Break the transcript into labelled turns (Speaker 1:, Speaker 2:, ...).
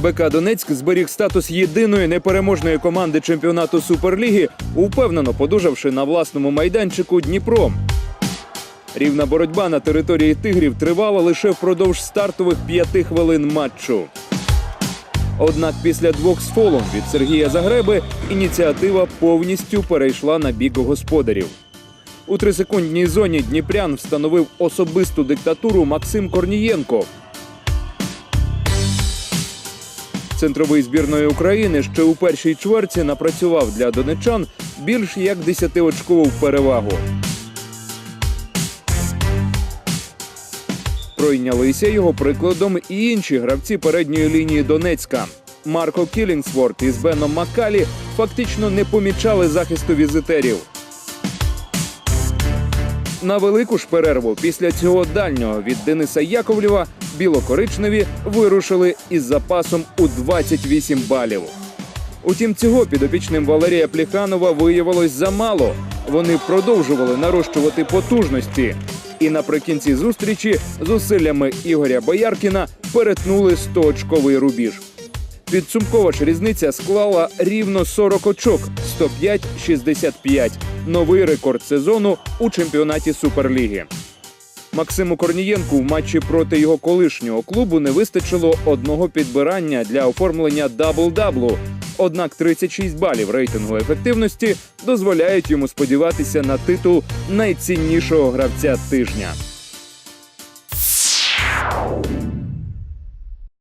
Speaker 1: БК Донецьк зберіг статус єдиної непереможної команди чемпіонату Суперліги, упевнено подужавши на власному майданчику Дніпром. Рівна боротьба на території тигрів тривала лише впродовж стартових п'яти хвилин матчу. Однак після двох з фолом від Сергія Загреби ініціатива повністю перейшла на бік господарів. У трисекундній зоні Дніпрян встановив особисту диктатуру Максим Корнієнко. Центровий збірної України ще у першій чверці напрацював для донечан більш як 10-очкову перевагу. Пройнялися його прикладом і інші гравці передньої лінії Донецька. Марко Кілінгсворт із Беном Маккалі фактично не помічали захисту візитерів. На велику ж перерву після цього дальнього від Дениса Яковлєва білокоричневі вирушили із запасом у 28 балів. Утім, цього підопічним Валерія Пліханова виявилось замало. Вони продовжували нарощувати потужності. І наприкінці зустрічі зусиллями Ігоря Бояркіна перетнули 100-очковий рубіж. Підсумкова ж різниця склала рівно 40 очок 105-65. Новий рекорд сезону у чемпіонаті Суперліги. Максиму Корнієнку в матчі проти його колишнього клубу не вистачило одного підбирання для оформлення дабл-даблу. Однак 36 балів рейтингу ефективності дозволяють йому сподіватися на титул найціннішого гравця тижня.